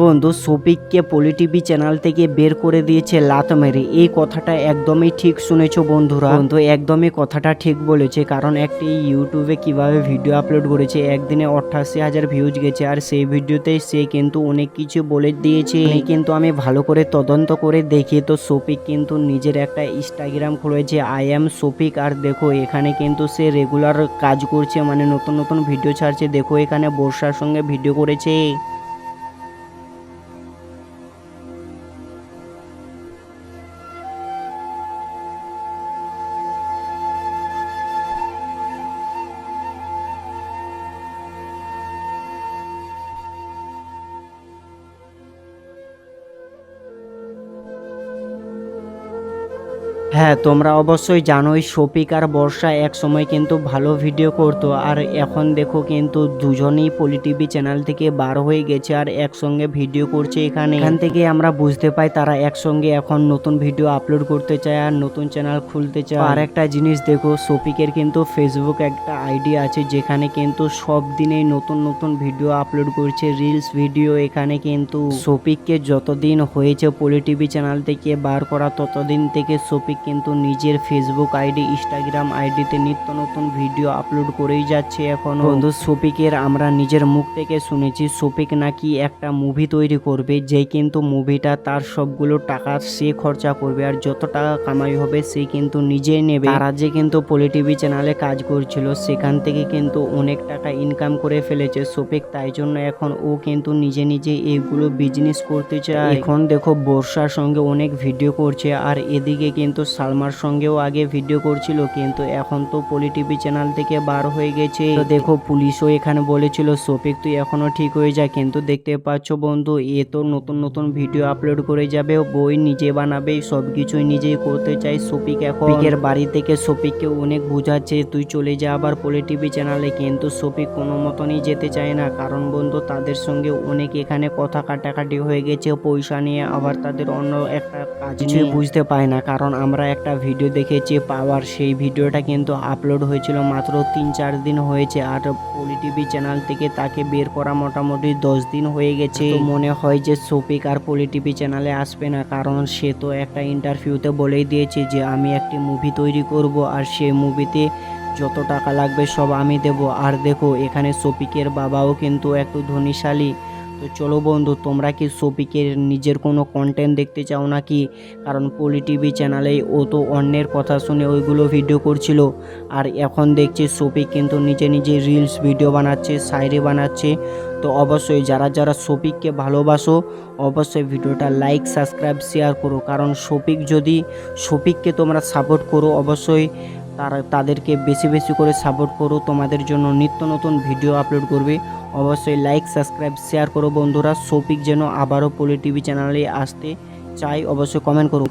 বন্ধু সফিককে পলি TV channel থেকে বের করে দিয়েছে লাত মেরে। এই কথাটা একদমই ঠিক শুনেছ বন্ধুরা। বন্ধু, একদমই কথাটা ঠিক বলেছে, কারণ একটি ইউটিউবে কীভাবে ভিডিও আপলোড করেছে, একদিনে অঠাশি হাজার ভিউজ গেছে, আর সেই ভিডিওতে সে কিন্তু অনেক কিছু বলে দিয়েছে। কিন্তু আমি ভালো করে তদন্ত করে দেখি, তো সফিক কিন্তু নিজের একটা ইনস্টাগ্রাম খুলেছে আই এম সফিক আর দেখো, এখানে কিন্তু সে রেগুলার কাজ করছে মানে নতুন নতুন ভিডিও ছাড়ছে। দেখো, এখানে বর্ষার সঙ্গে ভিডিও করেছে। হ্যাঁ তোমরা অবশ্যই জানোই শফিক আর বর্ষা এক সময় কিন্তু ভালো ভিডিও করতো। আর এখন দেখো কিন্তু দুজনেই পলি টিভি চ্যানেল থেকে বার হয়ে গেছে আর একসঙ্গে ভিডিও করছে এখানে। এখান থেকে আমরা বুঝতে পাই তারা একসঙ্গে এখন নতুন ভিডিও আপলোড করতে চায় আর নতুন চ্যানেল খুলতে চায়। আর একটা জিনিস দেখো, শফিকের কিন্তু ফেসবুক একটা আইডি আছে যেখানে কিন্তু সব দিনেই নতুন নতুন ভিডিও আপলোড করছে রিলস ভিডিও এখানে কিন্তু। শফিককে যতদিন হয়েছে পলি টিভি চ্যানেল থেকে বার করা, ততদিন থেকে শফিক কিন্তু নিজের ফেসবুক আইডি ইনস্টাগ্রাম আইডিতে নিত্য নতুন ভিডিও আপলোড করেই যাচ্ছে এখন। বন্ধু শফিকের আমরা নিজের মুখ থেকে শুনেছি শফিক নাকি একটা মুভি তৈরি করবে, যে কিন্তু মুভিটা তার সবগুলো টাকা সে খরচা করবে আর যত টাকা কামাই হবে সে কিন্তু নিজেই নেবে। তারা যে কিন্তু পলি টিভি চ্যানেলে কাজ করছিল, সেখান থেকে কিন্তু অনেক টাকা ইনকাম করে ফেলেছে শফিক তাই জন্য এখন ও কিন্তু নিজে নিজে এইগুলো বিজনেস করতে চায়। এখন দেখো, বর্ষার সঙ্গে অনেক ভিডিও করছে আর এদিকে কিন্তু সালমার সঙ্গেও আগে ভিডিও করছিল কিন্তু এখন তো পলি টিভি চ্যানেল থেকে বার হয়ে গেছে। তো দেখো পুলিশও এখানে বলেছিল শফিক তুই এখনও ঠিক হয়ে যা কিন্তু দেখতে পাচ্ছ বন্ধু এ তো নতুন নতুন ভিডিও আপলোড করে যাবে বই নিজে বানাবে সব কিছুই নিজেই করতে চাই শফিক এখন। শফিকের বাড়ি থেকে শফিককে অনেক বোঝাচ্ছে তুই চলে যা আবার পলি টিভি চ্যানেলে কিন্তু শফিক কোনো মতনই যেতে চায় না কারণ বন্ধু তাদের সঙ্গে অনেক এখানে কথা কাটাকাটি হয়ে গেছে পয়সা নিয়ে আবার তাদের অন্য একটা কাজ নিয়ে। বুঝতে পায় না কারণ আমরা একটা ভিডিও দেখেছি পাওয়ার সেই ভিডিওটা কিন্তু আপলোড হয়েছিল মাত্র তিন চার দিন হয়েছে আর পলি টিভি চ্যানেল থেকে তাকে বের করা মোটামুটি দশ দিন হয়ে গেছে। মনে হয় যে শফিক আর পলি টিভি চ্যানেলে আসবে না কারণ সে তো একটা ইন্টারভিউতে বলেই দিয়েছে যে আমি একটি মুভি তৈরি করব আর সেই মুভিতে যত টাকা লাগবে সব আমি দেব। আর দেখো এখানে শফিকের বাবাও কিন্তু একটু ধনীশালী। তো চলো বন্ধু, তোমরা কি শফিকের নিজের কোনো কন্টেন্ট দেখতে চাও নাকি? কারণ পলি টিভি চ্যানেলে ও তো অন্যের কথা শুনে ওইগুলো ভিডিও করছিল। আর এখন দেখছি শফিক কিন্তু নিজে নিজে রিলস ভিডিও বানাচ্ছে, সাইরে বানাচ্ছে। তো অবশ্যই যারা যারা শফিককে ভালোবাসো, অবশ্যই ভিডিওটা লাইক সাবস্ক্রাইব শেয়ার করো। কারণ শফিক যদি শফিককে তোমরা সাপোর্ট করো, অবশ্যই তারা তাদেরকে বেশি বেশি করে সাপোর্ট করো, তোমাদের জন্য নিত্য নতুন ভিডিও আপলোড করবে। অবশ্যই লাইক সাবস্ক্রাইব শেয়ার করো বন্ধুরা। সৌপিক যেন আবারও পলি টিভি চ্যানেলে আসতে চাই অবশ্যই কমেন্ট করো।